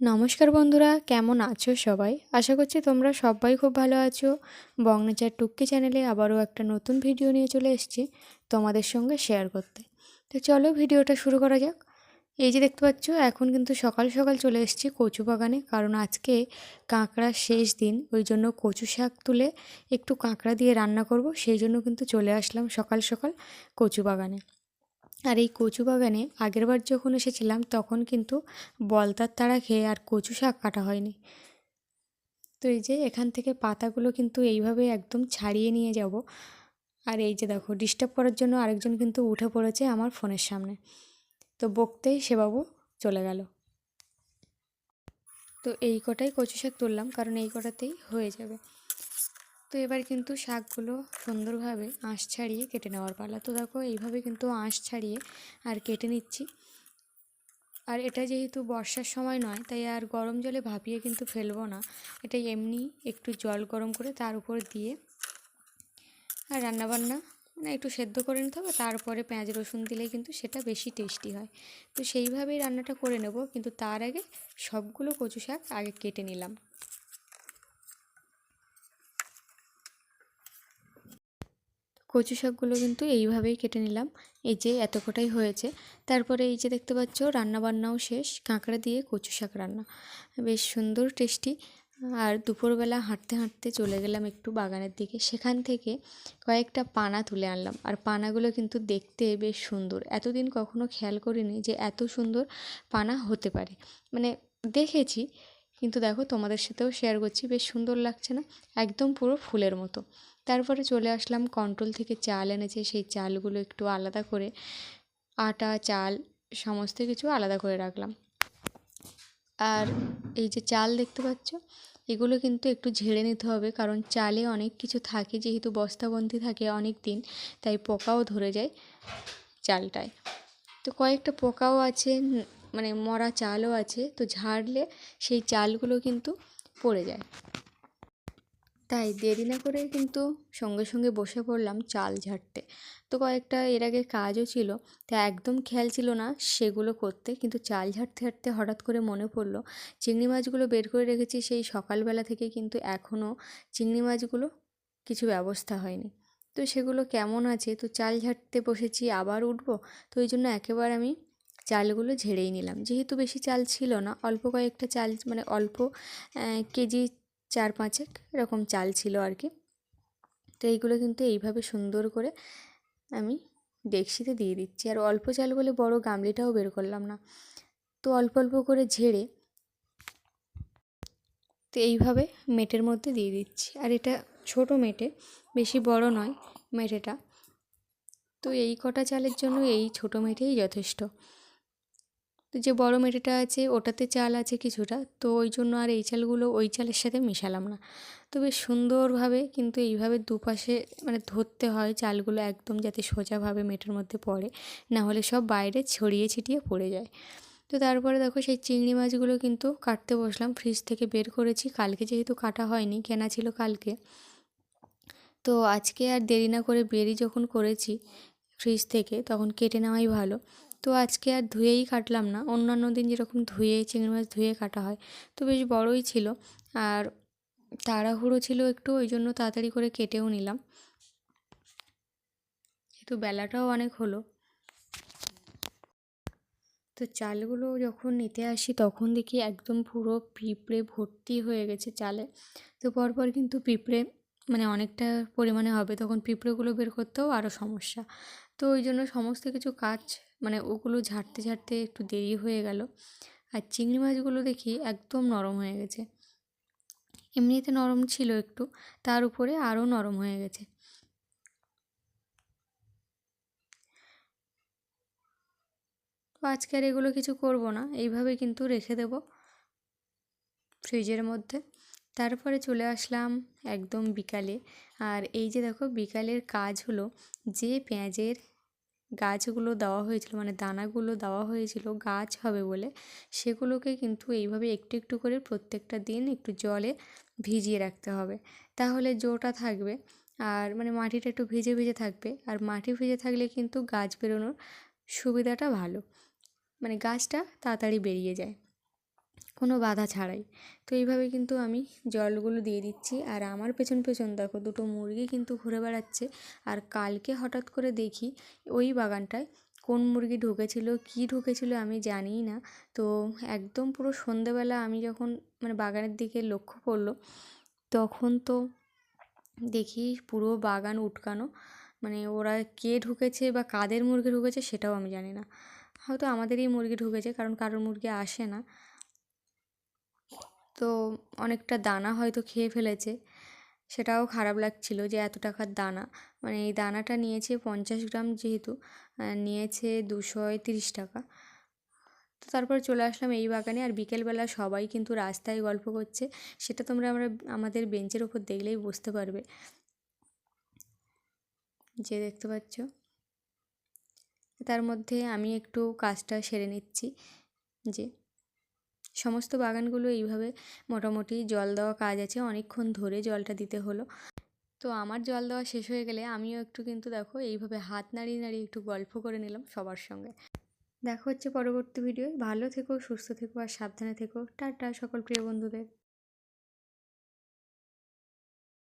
নমস্কার বন্ধুরা, কেমন আছো সবাই? আশা করছি তোমরা সবাই খুব ভালো আছো। বংনাচার টুক্কি চ্যানেলে আবারও একটা নতুন ভিডিও নিয়ে চলে এসেছি তোমাদের সঙ্গে শেয়ার করতে। তো চলো ভিডিওটা শুরু করা যাক। এই যে দেখতে পাচ্ছ, এখন কিন্তু সকাল সকাল চলে এসেছি কচু বাগানে, কারণ আজকে কাঁকড়ার শেষ দিন, ওই জন্য কচু শাক তুলে একটু কাঁকড়া দিয়ে রান্না করব, সেই জন্য কিন্তু চলে আসলাম সকাল সকাল কচু বাগানে। আর এই কচু বাগানে আগেরবার যখন এসেছিলাম, তখন কিন্তু বলতার তাড়া খেয়ে আর কচু শাক কাটা হয়নি। তো এই যে এখান থেকে পাতাগুলো কিন্তু এইভাবে একদম ছাড়িয়ে নিয়ে যাব। আর এই যে দেখো ডিস্টার্ব করার জন্য আরেকজন কিন্তু উঠে পড়েছে আমার ফোনের সামনে। তো বকতেই সে বাবু চলে গেল। তো এই কটাই কচু শাক তুললাম, কারণ এই কটাতেই হয়ে যাবে। তো এবার কিন্তু শাকগুলো সুন্দরভাবে আঁশ ছাড়িয়ে কেটে নেওয়ার পালা। তো দেখো, এইভাবে কিন্তু আঁশ ছাড়িয়ে আর কেটে নিচ্ছি। আর এটা যেহেতু বর্ষার সময় নয়, তাই আর গরম জলে ভাপিয়ে কিন্তু ফেলব না। এটা এমনি একটু জল গরম করে তার উপর দিয়ে আর রান্নাবান্না মানে একটু সেদ্ধ করে নিতে হবে, তারপরে পেঁয়াজ, রসুন দিলে কিন্তু সেটা বেশি টেস্টি হয়। তো সেইভাবেই রান্নাটা করে নেব, কিন্তু তার আগে সবগুলো কচু শাক আগে কেটে নিলাম। কচু শাকগুলো কিন্তু এইভাবেই কেটে নিলাম। এই যে এত কটাই হয়েছে। তারপরে এই যে দেখতে পাচ্ছ, রান্নাবান্নাও শেষ। কাঁকড়া দিয়ে কচু শাক রান্না। বেশ সুন্দর, টেস্টি। আর দুপুরবেলা হাঁটতে হাঁটতে চলে গেলাম একটু বাগানের দিকে। সেখান থেকে কয়েকটা পানা তুলে আনলাম। আর পানাগুলো কিন্তু দেখতে বেশ সুন্দর। এতদিন কখনো খেয়াল করিনি যে এত সুন্দর পানা হতে পারে। মানে দেখেছি কিন্তু দেখো তোমাদের সাথেও শেয়ার করছি, বেশ সুন্দর লাগছে না? একদম পুরো ফুলের মতো। তারপরে চলে আসলাম কন্ট্রোল থেকে চাল এনেছে, সেই চালগুলো একটু আলাদা করে আটা, চাল, সমস্ত কিছু আলাদা করে রাখলাম। আর এই যে চাল দেখতে পাচ্ছ, এগুলো কিন্তু একটু ঝেড়ে নিতে হবে, কারণ চালে অনেক কিছু থাকে, যেহেতু বস্তাবন্দি থাকে অনেক দিন তাই পোকাও ধরে যায় চালটায়। তো কয়েকটা পোকাও আছে মানে মরা চালও আছে, তো ঝাড়লে সেই চালগুলো কিন্তু পড়ে যায়। তাই দেরি না করে কিন্তু সঙ্গে সঙ্গে বসে পড়লাম চাল ঝাড়তে। তো কয়েকটা এর আগে কাজও ছিল, তা একদম খেয়াল ছিল না সেগুলো করতে, কিন্তু চাল ঝাড়তে ঝাড়তে হঠাৎ করে মনে পড়ল, চিংড়ি মাছগুলো বের করে রেখেছি সেই সকালবেলা থেকে কিন্তু এখনও চিংড়ি মাছগুলো কিছু ব্যবস্থা হয়নি। তো সেগুলো কেমন আছে? তো চাল ঝাড়তে বসেছি, আবার উঠবো? তো ওই জন্য একেবারে আমি চালগুলো ঝেড়েই নিলাম। যেহেতু বেশি চাল ছিল না, অল্প কয়েকটা চাল মানে অল্প কেজি চার পাঁচেক এরকম চাল ছিল আর কি। তো এইগুলো কিন্তু এইভাবে সুন্দর করে আমি ডেক্সিতে দিয়ে দিচ্ছি। আর অল্প চাল বলে বড় গামলিটাও বের করলাম না। তো অল্প অল্প করে ঝেড়ে তো এইভাবে মেটের মধ্যে দিয়ে দিচ্ছি। আর এটা ছোট মেটে, বেশি বড় নয় মেটেটা। তো এই কটা চালের জন্য এই ছোট মেটেই যথেষ্ট। তো যে বড় মেটেটা আছে, ওটাতে চাল আছে কিছুটা, তো ওই জন্য আর এই চালগুলো ওই চালের সাথে মেশালাম না। তো বেশ সুন্দরভাবে কিন্তু এইভাবে দুপাশে মানে ধরতে হয় চালগুলো একদম যাতে সোজাভাবে মেটের মধ্যে পড়ে, না হলে সব বাইরে ছড়িয়ে ছিটিয়ে পড়ে যায়। তো তারপরে দেখো সেই চিংড়ি মাছগুলো কিন্তু কাটতে বসলাম, ফ্রিজ থেকে বের করেছি, কালকে যেহেতু কাটা হয়নি, কেনা ছিল কালকে। তো আজকে আর দেরি না করে বেরি যখন করেছি ফ্রিজ থেকে, তখন কেটে নেওয়াই ভালো। তো আজকে আর ধুয়েই কাটলাম না। অন্যান্য দিন যেরকম ধুয়ে, চিংড়ি মাছ ধুয়ে কাটা হয়, তো বেশ বড়ই ছিল। আর তাড়াহুড়ো ছিল একটু, ওই জন্য তাড়াতাড়ি করে কেটেও নিলাম। যেহেতু বেলাটাও অনেক হলো। তো চালগুলো যখন নিতে আসি, তখন দেখি একদম পুরো পিঁপড়ে ভর্তি হয়ে গেছে চালে। তো পরপর কিন্তু পিঁপড়ে মানে অনেকটা পরিমাণে হবে। তখন পিঁপড়েগুলো বের করতেও আরও সমস্যা। তো ওই জন্য সমস্ত কিছু কাজ মানে ওগুলো ঝাড়তে ঝাড়তে একটু দেরি হয়ে গেল। আর চিংড়ি মাছগুলো দেখি একদম নরম হয়ে গেছে। এমনিতে নরম ছিল একটু, তার উপরে আরও নরম হয়ে গেছে। আজকে আর এগুলো কিছু করব না, এইভাবে কিন্তু রেখে দেব ফ্রিজের মধ্যে। তারপরে চলে আসলাম একদম বিকালে। আর এই যে দেখো বিকালের কাজ হলো যে পেঁয়াজের গাছগুলো দেওয়া হয়েছিল মানে দানাগুলো দেওয়া হয়েছিল, গাছ হবে বলে, সেগুলোকে কিন্তু এইভাবে একটু একটু করে প্রত্যেকটা দিন একটু জলে ভিজিয়ে রাখতে হবে। তাহলে জোটা থাকবে, আর মানে মাটিটা একটু ভিজে ভিজে থাকবে, আর মাটি ভিজে থাকলে কিন্তু গাছ বেরোনোর সুবিধাটা ভালো। মানে গাছটা তাড়াতাড়ি বেরিয়ে যায়। কোনো বাধা ছাড়াই। তো এইভাবে কিন্তু আমি জলগুলো দিয়ে দিচ্ছি। আর আমার পেছন পেছন দেখো দুটো মুরগি কিন্তু ঘুরে বেড়াচ্ছে। আর কালকে হঠাৎ করে দেখি ওই বাগানটায় কোন মুরগি ঢুকেছিল, কী ঢুকেছিল আমি জানিই না। তো একদম পুরো সন্ধেবেলা আমি যখন মানে বাগানের দিকে লক্ষ্য করল, তখন তো দেখি পুরো বাগান উটকানো। মানে ওরা কে ঢুকেছে বা কাদের মুরগি ঢুকেছে সেটাও আমি জানি না। হয়তো আমাদেরই মুরগি ঢুকেছে, কারণ কারোর মুরগি আসে না। তো অনেকটা দানা হয়তো খেয়ে ফেলেছে। সেটাও খারাপ লাগছিল যে এত টাকার দানা। মানে এই দানাটা নিয়েছে পঞ্চাশ গ্রাম যেহেতু নিয়েছে দুশো তিরিশ টাকা। তো তারপর চলে আসলাম এই বাগানে আর বিকেলবেলা সবাই কিন্তু রাস্তায় গল্প করছে। সেটা তোমরা আমরা আমাদের বেঞ্চের ওপর দেখলেই বুঝতে পারবে। যে দেখতে পাচ্ছ। তার মধ্যে আমি একটু কাজটা সেরে নিচ্ছি। যে সমস্ত বাগানগুলো এইভাবে মোটামুটি জল দেওয়া কাজ আছে। অনেকক্ষণ ধরে জলটা দিতে হলো। তো আমার জল দেওয়া শেষ হয়ে গেলে আমিও একটু কিন্তু দেখো এইভাবে হাত নাড়িয়ে নাড়িয়ে একটু গল্প করে নিলাম সবার সঙ্গে। দেখা হচ্ছে পরবর্তী ভিডিও ভালো থেকো, সুস্থ থেকো আর সাবধানে থেকো। টাটা সকল প্রিয় বন্ধুদের।